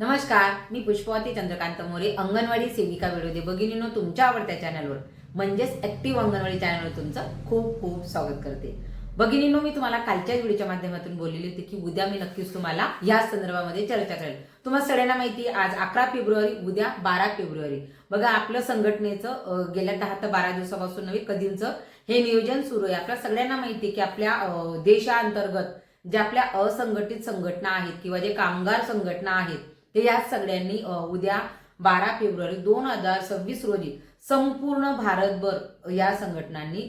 नमस्कार मी पुष्पवती चंद्रकांत मोरे अंगणवाडी सेविका विरोधी भगिनीनो तुमच्या आवडत्या चॅनलवर म्हणजेच ॲक्टिव्ह अंगणवाडी चॅनलवर तुमचं खूप खूप स्वागत करते. भगिनीनो मी तुम्हाला कालच्या व्हिडिओच्या माध्यमातून बोललेली होती की उद्या मी नक्कीच तुम्हाला या संदर्भामध्ये चर्चा करेल. तुम्हाला सगळ्यांना माहिती आहे, आज अकरा फेब्रुवारी उद्या बारा फेब्रुवारी. बघा आपलं संघटनेचं गेल्या दहा ते बारा दिवसापासून नव्हे कधींचं हे नियोजन सुरू आहे. आपल्या सगळ्यांना माहिती आहे की आपल्या देशांतर्गत देशाअंतर्गत ज्या आपल्या असंघटित संघटना आहेत किंवा जे कामगार संघटना आहेत हे या सगळ्यांनी उद्या बारा फेब्रुवारी दोन हजार सव्वीस रोजी संपूर्ण भारतभर या संघटनांनी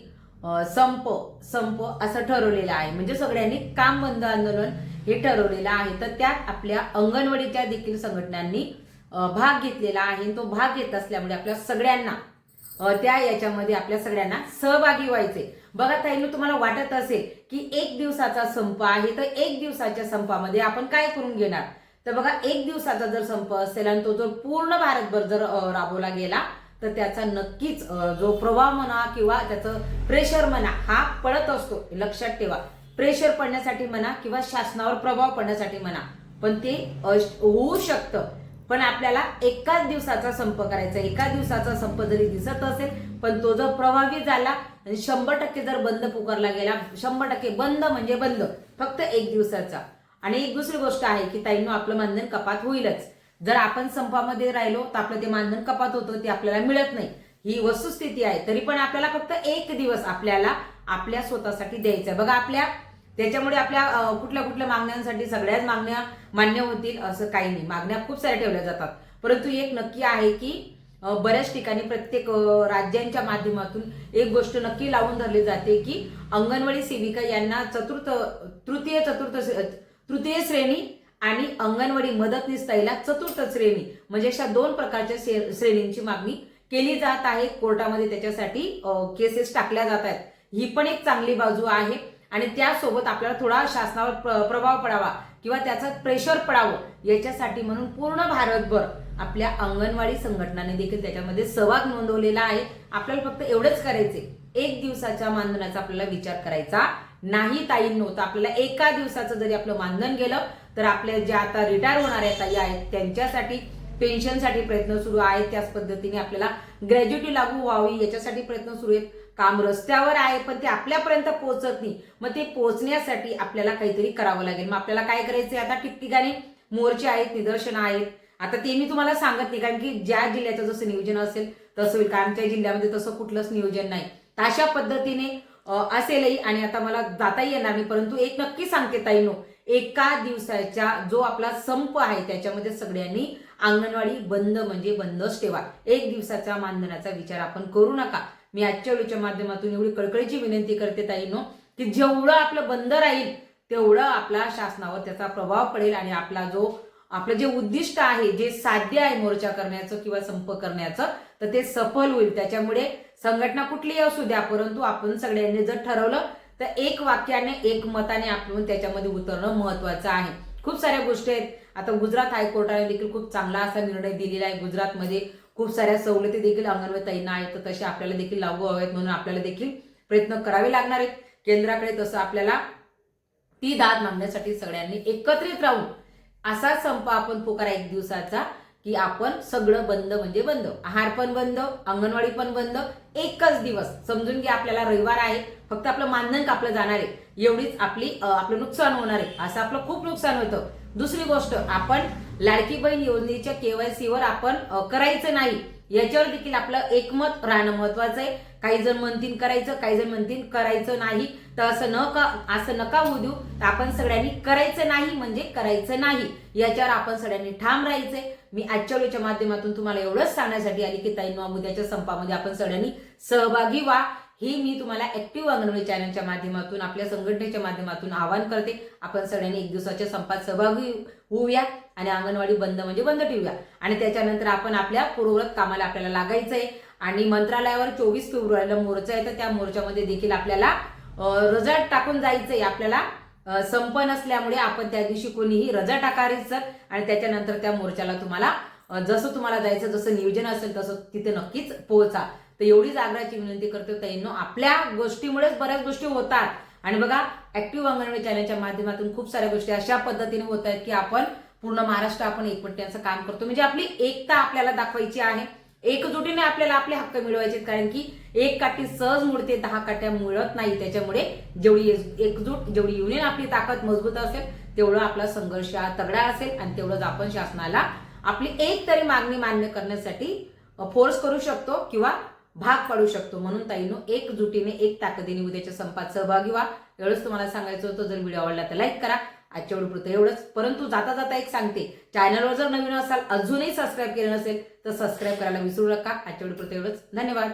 संप संप असं ठरवलेलं आहे. म्हणजे सगळ्यांनी काम बंद आंदोलन हे ठरवलेलं आहे. तर त्यात आपल्या अंगणवाडीच्या देखील संघटनांनी भाग घेतलेला आहे. तो भाग घेत असल्यामुळे आपल्या सगळ्यांना त्या याच्यामध्ये आपल्या सगळ्यांना सहभागी व्हायचे बघा ताईनं तुम्हाला वाटत असेल की एक दिवसाचा संप आहे तर एक दिवसाच्या संपामध्ये आपण काय करून घेणार? तर बघा एक दिवसाचा जर संप असेल आणि तो जर पूर्ण भारतभर जर राबवला गेला तर त्याचा नक्कीच जो प्रवाह म्हणा किंवा त्याचं प्रेशर म्हणा हा पडत असतो. लक्षात ठेवा. प्रेशर पडण्यासाठी म्हणा किंवा शासनावर प्रभाव पडण्यासाठी म्हणा पण ते होऊ शकतं. पण आपल्याला एकाच दिवसाचा संप करायचा एका दिवसाचा संप जरी दिसत असेल पण तो जर प्रभावी झाला आणि शंभर टक्के जर बंद पुकारला गेला शंभर टक्के बंद म्हणजे बंद. फक्त एक दिवसाचा. आणि एक दुसरी गोष्ट आहे की ताईंनो आपलं मानधन कपात होईलच. जर आपण संपामध्ये राहिलो तर आपलं ते मानधन कपात होतं ते आपल्याला मिळत नाही. ही वस्तुस्थिती आहे तरी पण आपल्याला फक्त एक दिवस आपल्याला आपल्या स्वतःसाठी द्यायचा आहे. बघा आपल्या त्याच्यामुळे आपल्या कुठल्या कुठल्या मागण्यांसाठी सगळ्याच मागण्या मान्य होतील असं काही नाही. मागण्या खूप साऱ्या ठेवल्या जातात. परंतु एक नक्की आहे की बऱ्याच ठिकाणी प्रत्येक राज्यांच्या माध्यमातून एक गोष्ट नक्की लावून धरली जाते की अंगणवाडी सेविका यांना चतुर्थ तृतीय चतुर्थ तृतीय श्रेणी आणि अंगणवाडी मदतनीस ताईला चतुर्थ श्रेणी. म्हणजे अशा दोन प्रकारच्या श्रेणींची मागणी केली जात आहे. कोर्टामध्ये त्याच्यासाठी केसेस टाकल्या जात आहेत. ही पण एक चांगली बाजू आहे. आणि त्यासोबत आपल्याला थोडा शासनावर प्रभाव पडावा. किंवा त्याचं प्रेशर पडावं याच्यासाठी म्हणून पूर्ण भारतभर आपल्या अंगणवाडी संघटनाने देखील त्याच्यामध्ये सहभाग नोंदवलेला आहे. आपल्याला फक्त एवढंच करायचे एक दिवसाच्या मानधनाचा आपल्याला विचार करायचा नाही ताईन नव्हतं. आपल्याला एका दिवसाचं जरी आपलं मानधन गेलं तर आपल्या ज्या आता रिटायर होणाऱ्या ताई आहेत त्यांच्यासाठी पेन्शनसाठी प्रयत्न सुरू आहेत. त्याच पद्धतीने आपल्याला ग्रॅज्युटी लागू व्हावी याच्यासाठी प्रयत्न सुरू आहेत. काम रस्त्यावर आहे पण ते आपल्यापर्यंत पोहोचत नाही. मग ते पोहोचण्यासाठी आपल्याला काहीतरी करावं लागेल. मग आपल्याला काय करायचंय आता ठिकठिकाणी मोर्चे आहेत निदर्शनं आहेत. आता ते मी तुम्हाला सांगत नाही कारण की ज्या जिल्ह्याचं जसं नियोजन असेल तसं होईल. कारण आमच्या जिल्ह्यामध्ये तसं कुठलंच नियोजन नाही. तर अशा पद्धतीने असेलही आणि आता मला जाता येणार नाही परंतु एक नक्की सांगते ताईनो एका दिवसाच्या जो आपला संप आहे त्याच्यामध्ये सगळ्यांनी अंगणवाडी बंद म्हणजे बंदच ठेवा. एक दिवसाच्या मानधनाचा विचार आपण करू नका. मी आजच्या वेळीच्या माध्यमातून एवढी कळकळीची विनंती करते ताईनो की जेवढं आपलं बंद राहील तेवढं आपला शासनावर त्याचा प्रभाव पडेल आणि आपला जो आपलं जे उद्दिष्ट आहे जे साध्य आहे मोर्चा करण्याचं किंवा संप करण्याचं तर ते सफल होईल. त्याच्यामुळे संघटना कुठलीही असू द्या परंतु आपण सगळ्यांनी जर ठरवलं तर एक वाक्याने एक मताने आपण त्याच्यामध्ये उतरणं महत्वाचं आहे. खूप साऱ्या गोष्टी आहेत. आता गुजरात हायकोर्टाने देखील खूप चांगला असा निर्णय दिलेला आहे. गुजरातमध्ये खूप साऱ्या सवलती देखील अंगणवाडी आहेत तर तशा आपल्याला देखील लागू हव्यात म्हणून आपल्याला देखील प्रयत्न करावे लागणार आहेत. केंद्राकडे तसं आपल्याला ती दाद मागण्यासाठी सगळ्यांनी एकत्रित राहून असा संप आपण पुकारा एक दिवसाचा की आपण सगळं बंद म्हणजे बंद. आहार पण बंद अंगणवाडी पण बंद एकच दिवस. समजून घ्या आपल्याला रविवार आहे फक्त आपलं मानधन कापलं जाणार आहे. एवढीच आपली आपलं नुकसान होणार आहे. असं आपलं खूप नुकसान होतं. दुसरी गोष्ट आपण लाडकी बहीण योजनेच्या केवायसी वर आपण करायचं नाही. याच्यावर देखील आपलं एकमत राहणं महत्वाचं आहे. काही जण म्हणतील करायचं काही जण म्हणतील करायचं नाही. तर असं न का असं नका होऊ देऊ. तर आपण सगळ्यांनी करायचं नाही म्हणजे करायचं नाही. याच्यावर आपण सगळ्यांनी ठाम राहायचंय. मी आजच्या वेळेच्या माध्यमातून तुम्हाला एवढंच सांगण्यासाठी आली की ताईंनो उद्याच्या संपामध्ये आपण सगळ्यांनी सहभागी व्हा. ही मी तुम्हाला ऍक्टिव्ह अंगणवाडी चॅनलच्या माध्यमातून आपल्या संघटनेच्या माध्यमातून आवाहन करते. आपण सगळ्यांनी एक दिवसाच्या संपात सहभागी होऊया. आणि अंगणवाडी बंद म्हणजे बंद ठेवूया. आणि त्याच्यानंतर आपण आपल्या पूर्वव्रत कामाला आपल्याला लागायचं आहे आणि मंत्रालयावर चोवीस फेब्रुवारीला मोर्चा आहे तर त्या मोर्चामध्ये देखील आपल्याला रजा टाकून जायचंय. आपल्याला संप नसल्यामुळे आपण त्या दिवशी कोणीही रजा टाकारीच सर आणि त्याच्यानंतर त्या मोर्चाला तुम्हाला जसं तुम्हाला जायचं जसं नियोजन असेल तसं तिथे नक्कीच पोहोचा. तर एवढीच आग्रहाची विनंती करतो तैनो आपल्या गोष्टीमुळेच बऱ्याच गोष्टी होतात. आणि बघा ऍक्टिव्ह अंगणवाडी चॅनलच्या माध्यमातून खूप साऱ्या गोष्टी अशा पद्धतीने होत आहेत की आपण पूर्ण महाराष्ट्र आपण एकवटण्याचं काम करतो. म्हणजे आपली एकता आपल्याला दाखवायची आहे. एकजुटीने आपल्याला आपले हक्क मिळवायचे कारण की एक काठी सहज मोडते दहा काठ्या मिळत नाही. त्याच्यामुळे जेवढी एकजूट जेवढी युनियन आपली ताकद मजबूत असेल तेवढं आपला संघर्ष तगडा असेल आणि तेवढंच आपण शासनाला आपली एक तरी मागणी मान्य करण्यासाठी फोर्स करू शकतो किंवा भाग पाडू शकतो. म्हणून ताईनो एकजुटीने एक ताकदीने उद्याच्या संपात सहभागी व्हा. एवढंच तुम्हाला सांगायचं होतं. जर व्हिडिओ आवडला तर लाईक करा. आजच्या व्हिडिओपुरतं एवढंच. परंतु जाता जाता एक सांगते. चॅनलवर जर नवीन असाल अजूनही सबस्क्राईब केलं नसेल तर सबस्क्राईब करायला विसरू नका. आजच्या व्हिडिओपुरतं एवढंच. धन्यवाद.